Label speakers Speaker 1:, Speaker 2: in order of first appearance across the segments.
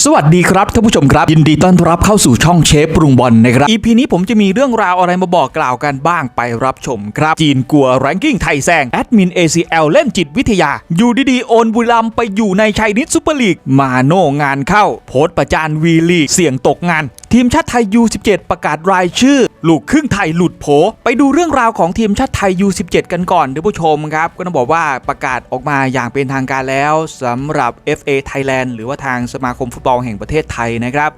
Speaker 1: สวัสดีครับท่านผู้ชมครับ ยินดีต้อนรับเข้าสู่ช่องเชฟปรุงบอลนะครับ EP นี้ผมจะมีเรื่องราวอะไรมาบอกกล่าวกันบ้างไปรับชมครับ จีนกลัวแรงกิ้งไทยแซงแอดมิน ACL เล่นจิตวิทยา อยู่ดีๆ โอนบุรีรัมไปอยู่ในชัยนิดซูเปอร์ลีก มาโน่งานเข้า โพสต์ประจานวีลีเสี่ยงตกงาน ทีมชาติไทย U17 ประกาศรายชื่อ ลูกครึ่งไทยหลุดโผ ไปดูเรื่องราวของทีมชาติไทย U17 กันก่อนท่านผู้ชมครับ ก็ต้องบอกว่าประกาศออกมาอย่างเป็นทางการแล้วสำหรับ FA Thailand หรือว่าทางสมาคมฟุตบอลแห่งประเทศไทยนะครับ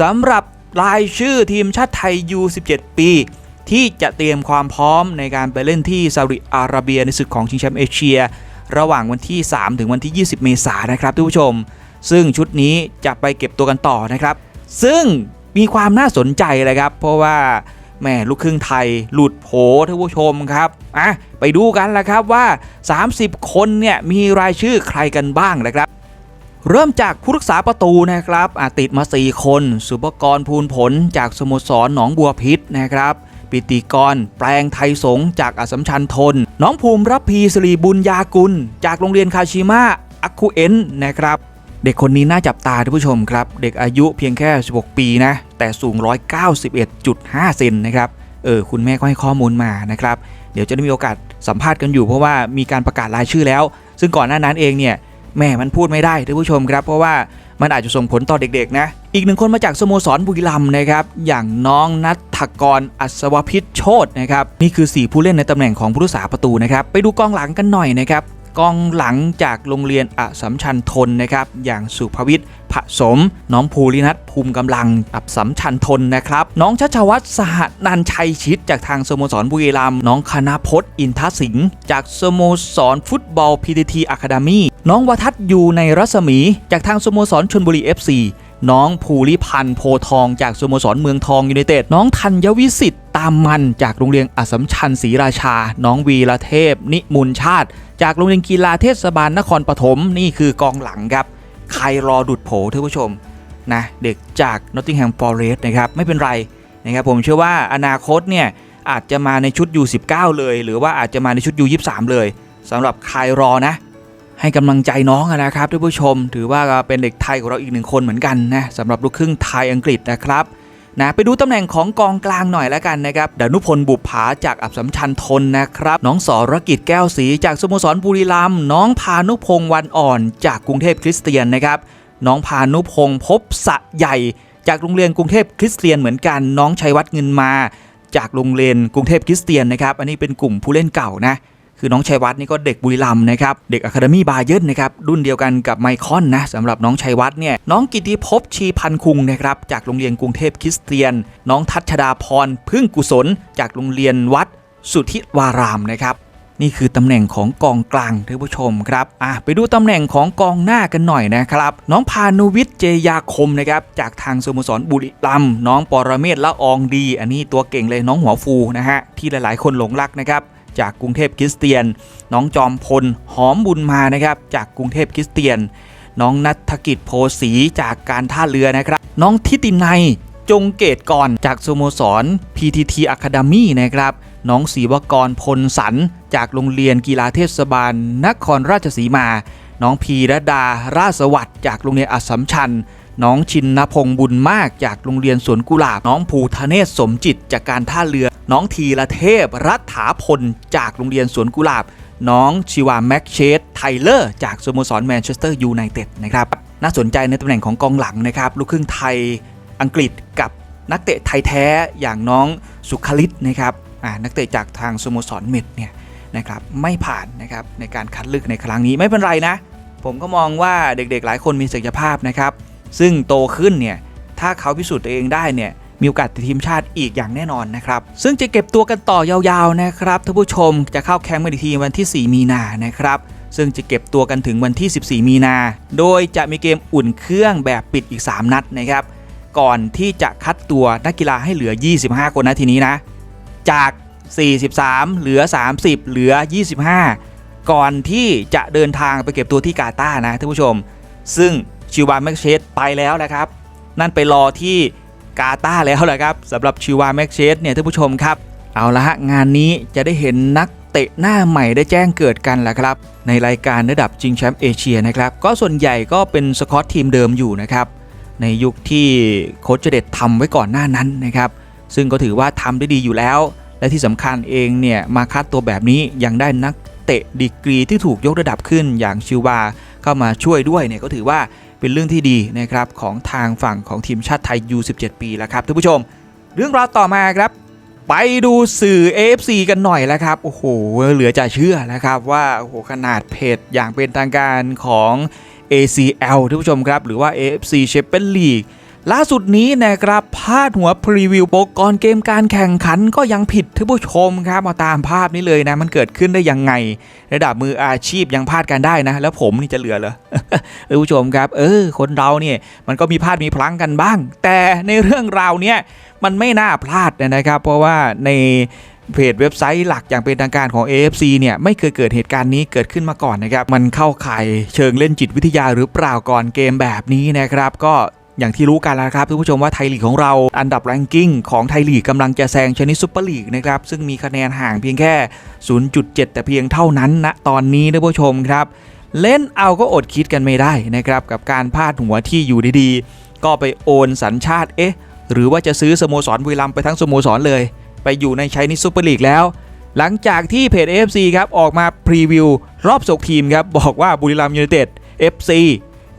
Speaker 1: สำหรับรายชื่อทีมชาติไทย U17 ปี ที่จะเตรียมความพร้อมในการไปเล่นที่ซาอุดิอาระเบียในศึกของชิงแชมป์เอเชีย ระหว่างวันที่ 3 ถึงวันที่ 20 เมษายนนะครับท่านผู้ชม ซึ่งชุดนี้จะไปเก็บตัวกันต่อนะครับ ซึ่ง มีความน่าสนใจเลยครับ เพราะว่าแม่ลูกครึ่งไทยหลุดโผท่านผู้ชมครับอะไปดูกันละครับว่า 30 คนเนี่ยมีรายชื่อใครกันบ้างนะครับ เริ่มจากผู้รักษาประตูนะครับอาติดมา 4 คน สุภกรภูลผลจากสโมสรหนองบัวพิษนะครับปิติกร แปลงไทยสงจากอสมชัญทน น้องภูมิรับพีสิริบุญญากุล จากโรงเรียนคาชิมะอักคุเอนนะครับ เด็กคนนี้น่าจับตาท่านผู้ชมครับ เด็กอายุเพียงแค่ 16 ปีนะ แต่สูง 191.5 เซนนะครับ เออ คุณแม่ก็ให้ข้อมูลมานะครับ เดี๋ยวจะได้มีโอกาสสัมภาษณ์กันอยู่เพราะว่ามีการประกาศรายชื่อแล้ว ซึ่งก่อนหน้านั้นเองเนี่ยแม่มันพูดไม่ได้ท่านผู้ชมครับ เพราะว่ามันอาจจะส่งผลต่อเด็กๆนะ อีกหนึ่งคนมาจากสโมสรบุรีรัมย์นะครับ อย่างน้องนัทกรอัศวพิษโชตนะครับ นี่คือ 4 ผู้เล่นในตำแหน่งของผู้รักษาประตูนะครับ ไปดูกองหลังกันหน่อยนะครับ กองหลังจากโรงเรียนอสัมชัญทนนะครับ อย่างสุภวิทย์ผสม น้องภูรินัทภูมิกำลังอับสัมชัญทนนะครับ น้องชัชวัฒน์สหนันชัยชิดจากทางสโมสรบุรีรัมย์น้องคณพจน์อินทสิงห์จากสโมสรฟุตบอล PTT Academy น้องวทัศน์อยู่ในรัศมี จากทางสโมสรชนบุรี FC น้องภูริพันธ์โพทองจากสโมสรเมืองทองยูไนเต็ดน้องธัญวิสิทธิ์ตามมันจากโรงเรียนอสัมชัญศรีราชา น้องวีระเทพ นิมุนชาติ จากโรงเรียนกีฬาเทศบาลนครปฐมนี่คือกองหลังครับ ใครรอดุดโผท่านผู้ชมนะเด็กจาก Nottingham Forest นะครับไม่เป็นไรนะครับผมเชื่อว่าอนาคตเนี่ยอาจจะมาในชุด U19 เลย หรือว่าอาจจะมาในชุด U23 เลยสำหรับใครรอนะ ให้กำลังใจน้องนะครับท่านผู้ชม ถือว่าเป็นเด็กไทยของเราอีกหนึ่งคนเหมือนกันนะสำหรับลูกครึ่งไทยอังกฤษนะครับ นะไปดูตำแหน่งของกองกลางหน่อยแล้วกันนะครับดานุพลบุปผาจากอับสัมชัญทนนะครับ น้องสรกิจแก้วศรีจากสโมสรบุรีรัมย์น้องพานุพงษ์วันอ่อนจากกรุงเทพคริสเตียนนะครับ น้องพานุพงษ์พบสะใหญ่จากโรงเรียนกรุงเทพคริสเตียนเหมือนกัน น้องชัยวัฒน์เงินมา จากโรงเรียนกรุงเทพคริสเตียนนะครับ อันนี้เป็นกลุ่มผู้เล่นเก่านะ คือน้องชัยวัฒน์นี่ก็เด็กบุรีรัมย์นะครับ เด็กอะคาเดมี่บาเยิร์นนะครับ รุ่นเดียวกันกับไมคอนนะสำหรับน้องชัยวัฒน์เนี่ย น้องกิติภพชีพันคุงนะครับ จากโรงเรียนกรุงเทพคริสเตียน น้องทัชดาพรพึ่งกุศล จากโรงเรียนวัดสุทธิวารามนะครับนี่คือตำแหน่งของกองกลางท่านผู้ชมครับอะไปดูตำแหน่งของกองหน้ากันหน่อยนะครับ น้องพานุวิทย์เจยาคมนะครับจากทางสโมสรบุรีรัมน้องปรเมศละอองดี อันนี้ตัวเก่งเลยน้องหัวฟูนะฮะที่หลายๆ คนหลงรักนะครับ จากกรุงเทพคริสเตียน น้องจอมพลหอมบุญมานะครับ จากกรุงเทพคริสเตียน น้องนัฐกิจโพสีจากการท่าเรือนะครับ น้องทิตินัยจงเกตก่อนจากสโมสร PTT Academy นะครับ น้องศรีวกรพลสันจากโรงเรียนกีฬาเทศบาล นครราชสีมา น้องพีระดาราสวัสดิ์จากโรงเรียนอัสสัมชัญน้องชินนพงษ์บุญมากจากโรงเรียนสวนกุหลาบ น้องภูทะเนศสมจิตจากการท่าเรือ น้องทีละเทพรัฐาพลจากโรงเรียนสวนกุหลาบ น้องชิวาแม็กเชสไทเลอร์จากสโมสรแมนเชสเตอร์ยูไนเต็ดนะครับน่าสนใจในตำแหน่งของกองหลังนะครับลูกครึ่งไทยอังกฤษกับนักเตะไทยแท้อย่างน้องสุขลิตนะครับนักเตะจากทางสโมสรเมดเนี่ยนะครับไม่ผ่านนะครับในการคัดเลือกในครั้งนี้ไม่เป็นไรนะ ผมก็มองว่าเด็กๆหลายคนมีศักยภาพนะครับ ซึ่งโตขึ้นเนี่ยถ้าเขาพิสูจน์ตัวเองได้เนี่ย มีโอกาสติดทีมชาติอีกอย่างแน่นอนนะครับ ซึ่งจะเก็บตัวกันต่อยาวๆนะครับท่านผู้ชมจะเข้าแคมป์กันทีวันที่ 4 มีนานะครับซึ่งจะเก็บตัวกันถึงวันที่ 14 มีนา โดยจะมีเกมอุ่นเครื่องแบบปิดอีก 3 นัดนะครับ ก่อนที่จะคัดตัวนักกีฬาให้เหลือ 25 คนนะทีนี้นะ จาก 43 เหลือ 30 เหลือ 25 ก่อนที่จะเดินทางไปเก็บตัวที่กาตาร์นะท่านผู้ชม ซึ่งชิวาแม็กเชสไปแล้วนะครับ นั่นไปรอที่ กาตาแล้วแหละครับสำหรับชิวาแม็กเชสเนี่ยท่านผู้ชมครับ เอาละฮะงานนี้จะได้เห็นนักเตะหน้าใหม่ได้แจ้งเกิดกันแหละครับ ในรายการระดับชิงแชมป์เอเชียนะครับก็ส่วนใหญ่ก็เป็นสกอตทีมเดิมอยู่นะครับในยุคที่โค้ชเจเด็ดทำไว้ก่อนหน้านั้นนะครับซึ่งก็ถือว่าทำได้ดีอยู่แล้ว และที่สำคัญเองเนี่ยมาคัดตัวแบบนี้ยังได้นักเตะดีกรีที่ถูกยกระดับขึ้นอย่างชิวาเข้ามาช่วยด้วยเนี่ยก็ถือว่า เป็นเรื่องที่ดีนะครับของทางฝั่งของทีมชาติไทย U17 ปีแล้วครับท่านผู้ชม เรื่องราวต่อมาครับ ไปดูสื่อ AFC กันหน่อยแล้วครับโอ้โหเหลือจะเชื่อนะครับว่าโอ้โหขนาดเพจอย่างเป็นทางการของ ACL ท่านผู้ชมครับ หรือว่า AFC Champions League ล่าสุดนี้นะครับพาดหัวพรีวิวโปรก่อนเกมการแข่งขันก็ยังผิดท่านผู้ชมครับมาตามภาพนี้เลยนะ มันเกิดขึ้นได้ยังไง ระดับมืออาชีพยังพลาดกันได้นะ แล้วผมนี่จะเหลือเหรอท่านผู้ชมครับ เออ คนเราเนี่ยมันก็มีพลาดมีพลั้งกันบ้าง แต่ในเรื่องราวเนี้ยมันไม่น่าพลาดนะครับ เพราะว่าในเพจเว็บไซต์หลักอย่างเป็นทางการของ AFC เนี่ยไม่เคยเกิดเหตุการณ์นี้เกิดขึ้นมาก่อนนะครับ มันเข้าข่ายเชิงเล่นจิตวิทยาหรือเปล่าก่อนเกมแบบนี้นะครับ ก็ อย่างที่รู้กันแล้วครับท่านผู้ชมว่าไทยลีกของเราอันดับแรงกิ้งของไทยลีกกำลังจะแซงชนิดซุปเปอร์ลีกนะครับซึ่งมีคะแนนห่างเพียงแค่ 0.7 แต่เพียงเท่านั้นนะตอนนี้ท่านผู้ชมครับ เล่นเอาก็อดคิดกันไม่ได้นะครับกับการพลาดหัวที่อยู่ดีๆ ก็ไปโอนสัญชาติเอ๊ะหรือว่าจะซื้อสโมสรบุรีรัมไปทั้งสโมสรเลย ไปอยู่ในชนิดซูเปอร์ลีกแล้วหลังจากที่เพจ AFC ครับออกมาพรีวิวรอบสกทีมครับบอกว่าบุรีรัมย์ยูไนเต็ด FC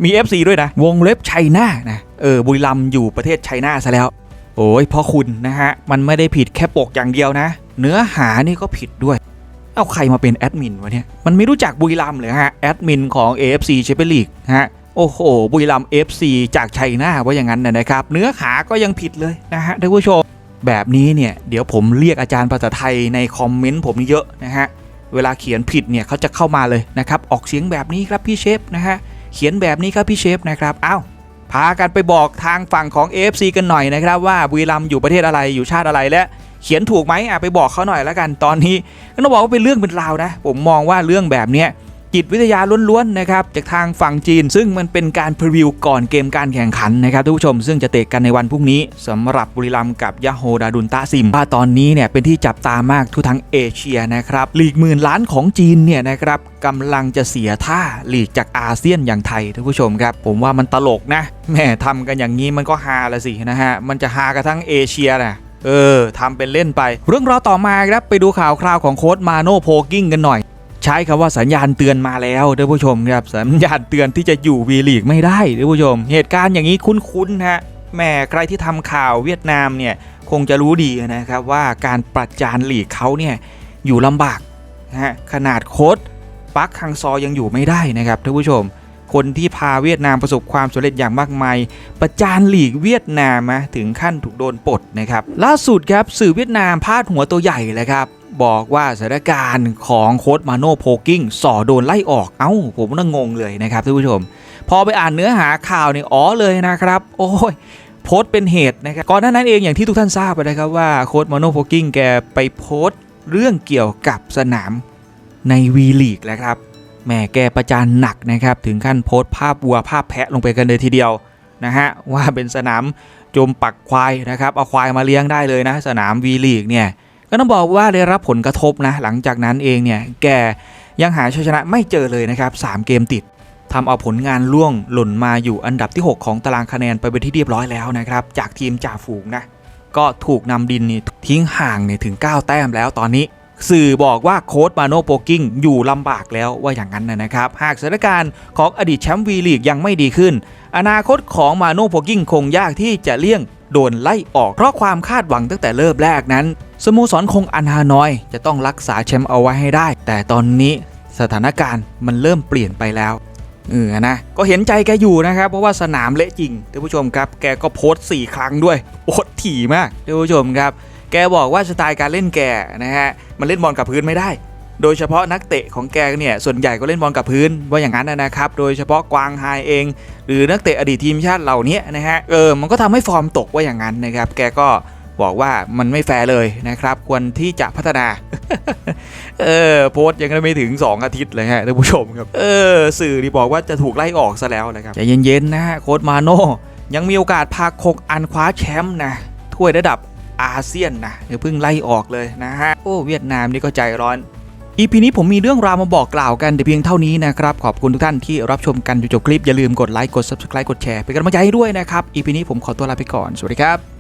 Speaker 1: มี FC ด้วยนะ วงเล็บไชน่านะ เออ บุรีรัมอยู่ประเทศไชน่าซะแล้ว โอ้ยพ่อคุณนะฮะ มันไม่ได้ผิดแค่ปกอย่างเดียวนะ เนื้อหานี่ก็ผิดด้วย เอาใครมาเป็นแอดมินวะเนี่ย มันไม่รู้จักบุรีรัมเลยฮะ แอดมินของ AFC แชมเปี้ยนลีกฮะ โอ้โห บุรีรัม FC จากไชน่าว่าอย่างนั้นนะนะครับ เนื้อหาก็ยังผิดเลยนะฮะท่านผู้ชม แบบนี้เนี่ย เดี๋ยวผมเรียกอาจารย์ภาษาไทยในคอมเมนต์ผมนี่เยอะนะฮะ เวลาเขียนผิดเนี่ยเขาจะเข้ามาเลยนะครับ ออกเสียงแบบนี้ครับพี่เชฟนะฮะ เขียนแบบนี้ครับพี่เชฟนะครับเอ้าพากันไปบอกทางฝั่งของ AFC กันหน่อยนะครับ ว่าบุรีรัมอยู่ประเทศอะไรอยู่ชาติอะไรและเขียนถูกไหมอะไปบอกเขาหน่อยแล้วกันตอนนี้ก็ต้องบอกว่าเป็นเรื่องเป็นราวนะ ผมมองว่าเรื่องแบบเนี้ย จิตวิทยาล้วนๆนะครับจากทางฝั่งจีน ซึ่งมันเป็นการพรีวิวก่อนเกมการแข่งขันนะครับทุกผู้ชมซึ่งจะเตะกันในวันพรุ่งนี้สำหรับบุรีรัมย์กับยาโฮดาดุนตาซิมว่าตอนนี้เนี่ยเป็นที่จับตามากทั่วทั้งเอเชียนะครับลีกหมื่นล้านของจีนเนี่ยนะครับกำลังจะเสียท่าลีกจากอาเซียนอย่างไทยท่านผู้ชมครับ ผมว่ามันตลกนะแหม่ทำกันอย่างนี้มันก็ฮาละสินะฮะมันจะฮากันทั้งเอเชียนะเออทำเป็นเล่นไป เรื่องราวต่อมาครับไปดูข่าวคราวของโค้ดมาโนโพกิ้งกันหน่อย ใช้คำว่าสัญญาณเตือนมาแล้วท่านผู้ชมครับสัญญาณเตือนที่จะอยู่วีลีกไม่ได้ท่านผู้ชม เหตุการณ์อย่างนี้คุ้นๆฮะแหม่ใครที่ทำข่าวเวียดนามเนี่ยคงจะรู้ดีนะครับว่าการประจานลีกเขาเนี่ยอยู่ลำบากนะฮะขนาดโค้ดปักคังซอยังอยู่ไม่ได้นะครับท่านผู้ชม คนที่พาเวียดนามประสบความสำเร็จอย่างมากมาย ประจานหลีกเวียดนามนะถึงขั้นถูกโดนปลดนะครับล่าสุดครับสื่อเวียดนามพาดหัวตัวใหญ่เลยครับ บอกว่าสถานการณ์ของโค้ดมาโนโพกิ้งส่อโดนไล่ออก เอ้า ผมน่างงเลยนะครับท่านผู้ชม พอไปอ่านเนื้อหาข่าวเนี่ยอ๋อเลยนะครับ โอ้ยโพสต์เป็นเหตุนะครับก่อนหน้านั้นเองอย่างที่ทุกท่านทราบไปนะครับว่าโค้ดมาโนโพกิ้งแกไปโพสต์เรื่องเกี่ยวกับสนามในวีลีกแล้วครับแหม่แกประจานหนักนะครับ ถึงขั้นโพสต์ภาพวัวภาพแพะลงไปกันเลยทีเดียวนะฮะว่าเป็นสนามจมปักควายนะครับ เอาควายมาเลี้ยงได้เลยนะ สนามวีลีกเนี่ย ก็ต้องบอกว่าได้รับผลกระทบนะหลังจากนั้นเองเนี่ยแกยังหาชัยชนะไม่เจอเลยนะครับสามเกมติดทำเอาผลงานล่วงหล่นมาอยู่อันดับที่ 6 ของตารางคะแนนไปเป็นที่เรียบร้อยแล้วนะครับ จากทีมจ่าฝูงนะก็ถูกนำดินนี่ทิ้งห่างเนี่ยถึง 9 แต้มแล้วตอนนี้ สื่อบอกว่าโค้ดมาโนโปกิ้งอยู่ลำบากแล้วว่าอย่างนั้นนะครับ หากสถานการณ์ของอดีตแชมป์วีลีกยังไม่ดีขึ้น อนาคตของมาโนโปกิ้งคงยากที่จะเลี่ยง โดนไล่ออกเพราะความคาดหวังตั้งแต่เริ่มแรกนั้น สโมสรคงอันฮานอย จะต้องรักษาแชมป์เอาไว้ให้ได้ แต่ตอนนี้สถานการณ์มันเริ่มเปลี่ยนไปแล้วเออนะ ก็เห็นใจแกอยู่นะครับ เพราะว่าสนามเละจริงท่านผู้ชมครับ แกก็โพสต์สี่ครั้งด้วยโอดถี่มากท่านผู้ชมครับ แกบอกว่าสไตล์การเล่นแกนะฮะ มันเล่นบอลกับพื้นไม่ได้ โดยเฉพาะนักเตะของแกเนี่ยส่วนใหญ่ก็เล่นบอลกับพื้นว่าอย่างนั้นนะครับ โดยเฉพาะกวางไฮเอง หรือนักเตะอดีตทีมชาติเหล่านี้นะฮะเออมันก็ทำให้ฟอร์มตกว่าอย่างนั้นนะครับ แกก็บอกว่ามันไม่แฟร์เลยนะครับ ควรที่จะพัฒนาเออโพสยังไม่ถึง 2 อาทิตย์เลยฮะท่านผู้ชมครับเออสื่อที่บอกว่าจะถูกไล่ออกซะแล้วนะครับใจเย็นๆนะฮะโค้ดมาโน่ยังมีโอกาสพาคกอันคว้าแชมป์นะถ้วยระดับอาเซียนนะเดี๋ยวเพิ่งไล่ออกเลยนะฮะโอ้เวียดนามนี่ก็ใจร้อน อีพีนี้ผมมีเรื่องราวมาบอกกล่าวกันแต่เพียงเท่านี้นะครับ ขอบคุณทุกท่านที่รับชมกันจนจบคลิป อย่าลืมกดไลค์กด subscribe กดแชร์เป็นกำลังใจให้ด้วยนะครับอีพีนี้ผมขอตัวลาไปก่อน สวัสดีครับ